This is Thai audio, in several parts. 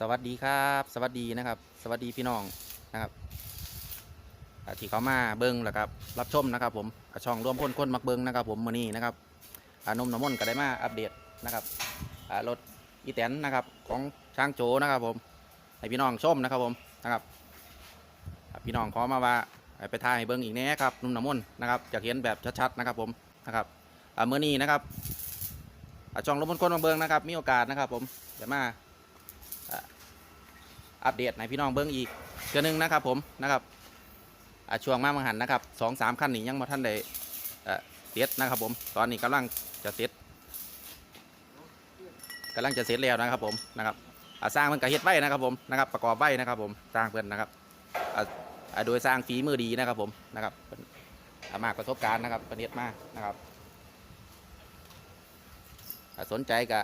สวัสดีครับ สวัสดีนะครับ สวัสดีพี่น้องนะครับที่เขามาเบิ้งแล้วครับรับชมนะครับ ผมช่องร่วมพ้นคนมักเบิ้งนะครับ ผมมือนี้นะครับอานมน้ำมนก็ได้มาอัปเดตนะครับอ่ารถอีแตนนะครับของช้างโจนะครับ ผมให้พี่น้องชมนะครับผมนะครับพี่น้องขอมาว่าไปถ่ายเบิ้งอีกแน่ครับนุ่มน้ำมนนะครับอยากเห็นแบบชัดๆนะครับผมนะครับอ่ามือนี้นะครับช่องร่วมพ้นคนมักเบิ้งนะครับ มีโอกาสนะครับ ผมเดี๋ยวมา อัปเดตให้พี่น้องเบิ้งอีกเทื่อหนึงนะครับผมนะครับช่วงมามังหันนะครับสองสามขั้นนี้ยังมาท่านได้เอ่อเสร็จนะครับผมตอนนี้กำลังจะเสร็จกำลังจะเสร็จแล้วนะครับผมนะครับสร้างมันกระเฮ็ดไว้นะครับผมนะครับประกอบไว้นะครับผมสร้างเพื่อนนะครับโดยสร้างฝีมือดีนะครับผมนะครับเพิ่นอ่ามากประสบการณ์นะครับประเนียดมากนะครับสนใจกะ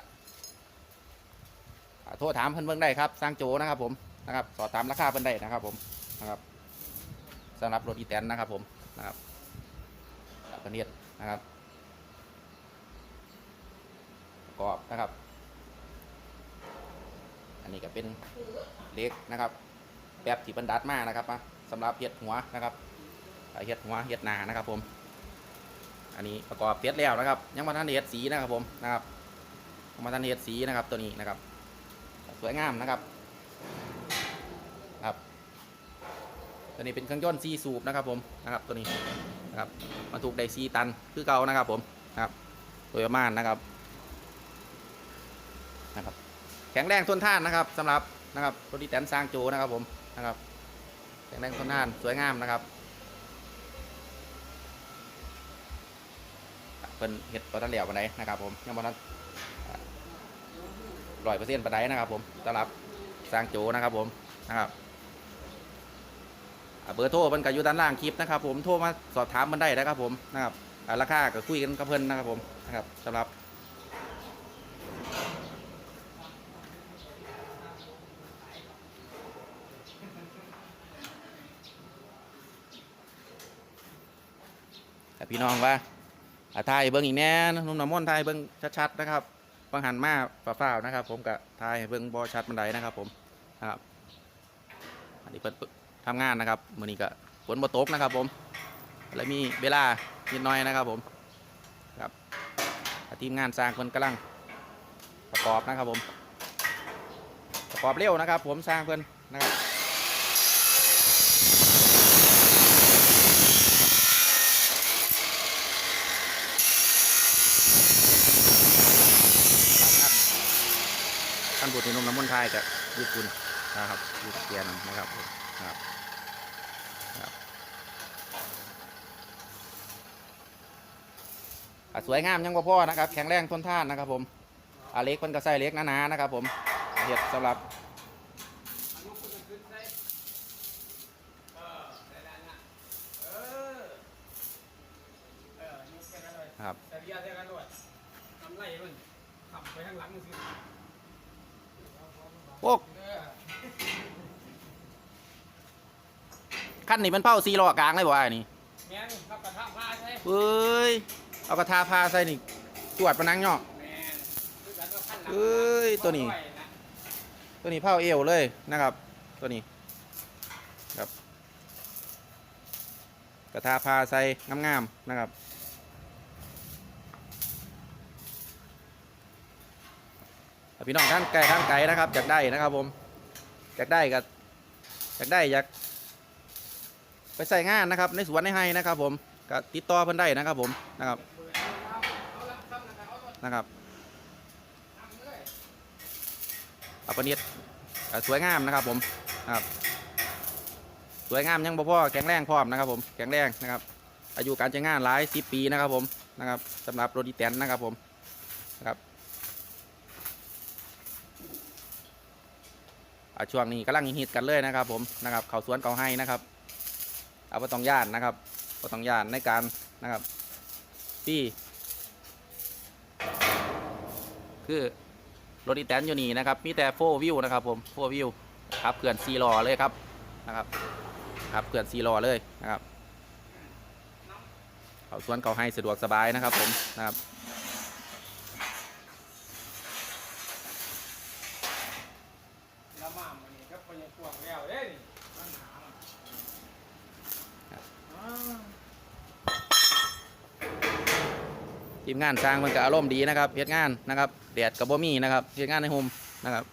อ่าโทรถามเพิ่อนเบิ่งได้ครับสร้างโจนะครับผม นะครับ สอบถามราคาเพิ่นได้นะครับ ผมนะครับสำหรับรถอีแตนนะครับ ผมนะครับอ่าเนเฮ็ดนะครับประกอบนะครับ อันนี้ก็เป็นเล็กนะครับ แบบที่บรรดัดมากนะครับมาสำหรับเฮ็ดหัวนะครับเฮ็ดหัวเฮ็ดหนานะครับ ผม อันนี้ประกอบเสร็จแล้วนะครับ ยังมาทันเฮ็ดสีนะครับผมนะครับมาทันเฮ็ดสีนะครับตัวนี้นะครับ สวยงามนะครับ ครับ ตัวนี้เป็นเครื่องยนต์ซีสูบนะครับผมนะครับตัวนี้นะครับบรรทุกได้ซีตันคือเก่านะครับผมนะครับโดยประมาณนะครับนะครับ แข็งแรงทนทานนะครับสำหรับนะครับรถดีแตนสร้างโจนะครับผมนะครับ แข็งแรงทนทานสวยงามนะครับเป็นเห็ดตัวทันเหลียวปันไดนะครับผมยังบ่ทันร้อยเปอร์เซ็นต์ปะไดนะครับผมสำหรับสร้างโจนะครับผมนะครับ เบอร์โทรมันก็อยู่ด้านล่างคลิปนะครับผมโทรมาสอบถามมันได้นะครับผมนะครับราคาก็คุยกันกับเพิ่นนะครับผมนะครับสำหรับพี่น้องว่าอ่าถ่ายเบิ้งอีกแน่นุ่มน้ำมนต์ถ่ายเบิ้งชัดๆนะครับบางหันมาฝ้าวๆนะครับ ผมกับทายเบิ่งบอชัดบันไดนะครับ ผมนะครับอันนี้เปิด ทำงานนะครับมือนี้ก็ฝนบ่ตกนะครับผมแล้วมีเวลานิดหน้อยนะครับผมครับทีมงานสร้างคนกำลังประกอบนะครับผมประกอบเร็วนะครับ ผมสร้างเพิ่นนะครับท่านบุตรนมน้ำมันไทยกับญี่ปุ่นะครับยูเทียนนะครับ ครับครับสวยงามยังบ่พอนะครับ แข็งแรงทนทานนะครับผมอาเล็กมันก็ใส่เล็กหนาๆนะครับ ผมเห็ดสำหรับครับแต่เรียกได้กันด้วยทำไรมันขับไปข้างหลังมันสิโอ้ ขั้นนี้มันเป้าซีล้อกลางเลยบ่ไอ้นี่แม่นขับกระทะพาใช่เอ้ยเอากระทาพาใส่นี่จวดปะนังเนาะแม่นคือกันว่าขั้นหลังเอ้ยตัวนี้ตัวนี้เผาเอวเลยนะครับ ตัวนี้ครับ กระทาพาใส่งามๆนะครับถ้าพี่น้องท่านไกลท่านไกลนะครับอยากได้นะครับผมอยากได้ก็อยากได้อยาก ไปใส่งานนะครับ ในสวนในไฮนะครับ ผมก็ติดต่อเพิ่นได้นะครับ ผมนะครับนะครับอัปเนียดสวยงามนะครับ ผมนะครับสวยงามยังบ่พอแข็งแรงพร้อมนะครับ ผมแข็งแรงนะครับ อายุการใช้งานหลายสิบปีนะครับ ผมนะครับสำหรับโรดีแตนนะครับ ผมนะครับอ่าช่วงนี้กำลังฮิตกันเลยนะครับ ผมนะครับเขาสวนเขาให้นะครับ เอาไปต้องย่านนะครับก็ต้องย่านในการนะครับที่คือรถอีแตนอยู่นี่นะครับ มีแต่โฟวิวนะครับผมโฟวิวครับเขื่อนซีรอเลยครับนะครับครับเขื่อนซีรอเลยนะครับเขาสวนเขาให้สะดวกสบายนะครับผมนะครับ ล พวกแล้วเด้นี่ปัญหามัน ครับ อ้าว ทีมงานสร้างมันก็อารมณ์ดีนะครับเฮ็ดงานนะครับแดดกับบ่มีนะครับเฮ็ดงานในโฮมนะครับ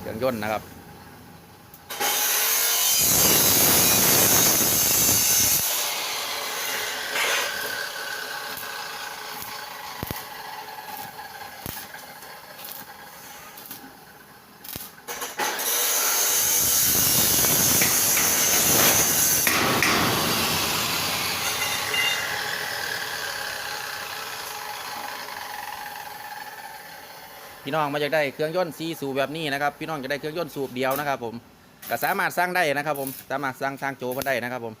เครื่องยนต์นะครับ พี่น้องมาจากได้เครื่องยนต์ซีสูบแบบนี้นะครับพี่น้องจะได้เครื่องยนต์สูบเดียวนะครับ ผมก็สามารถสร้างได้นะครับ ผมสามารถสร้างทางโจเพิ่นได้นะครับ ผม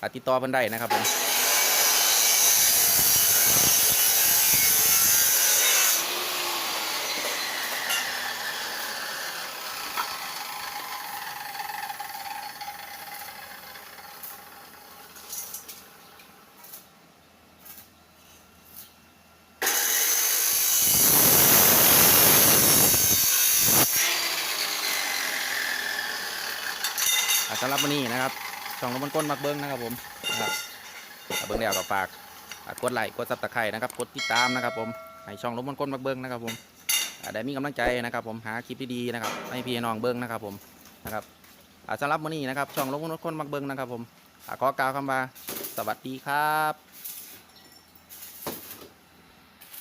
อ่าติดต่อเพิ่นได้นะครับผม สำหรับวันนี้นะครับช่องลมมันก้นมักเบิ้งนะครับผมนะครับเบิ้งแล้วก็ฝากกดไลค์กดซับสไครต์นะครับกดติดตามนะครับผมให้ช่องลมมันก้นมักเบิ้งนะครับผมได้มีกำลังใจนะครับผมหาคลิปดีๆนะครับให้พี่น้องเบิ้งนะครับผมนะครับอ่าสำหรับวันนี้นะครับช่องลมมันก้นมักเบิ้งนะครับผมขอกล่าวคำว่าสวัสดีครับ